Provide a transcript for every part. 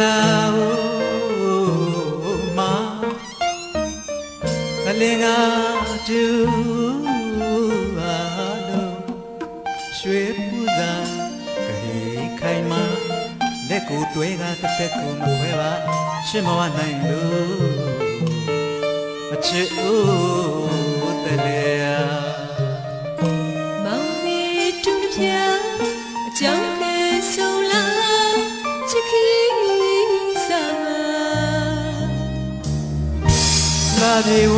လာမကလေးငါတူပါလို့ရွှေပူဇာခေခိုင်မလက်ကိုတွဲကတစ်ဖက်ကိုမခွဲပါရှင်းမဝနိုင်လို့အချစ်ဦးတလေ ပြေဝ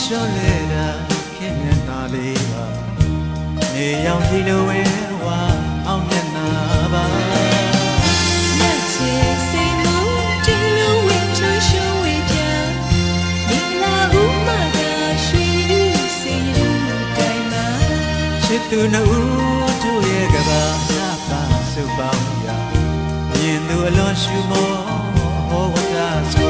ရှောလေတာခင်မျက်နာလေးပါနေရောင်ဒီလိုဝဲဝါအောင်မျက်နာပါညချေစိတ်မှုတီလိုဝင်းချွရှုံးဝေးပြမင်္ဂလာဦးမကရွှေလူစေလူတိုင်မှာချစ်သူနှုတ်တို့ရဲ့ကဘာနာပါစုပေါင်းရာမြင်သူအလွန်ရှူမောဟောဝတ္တဆို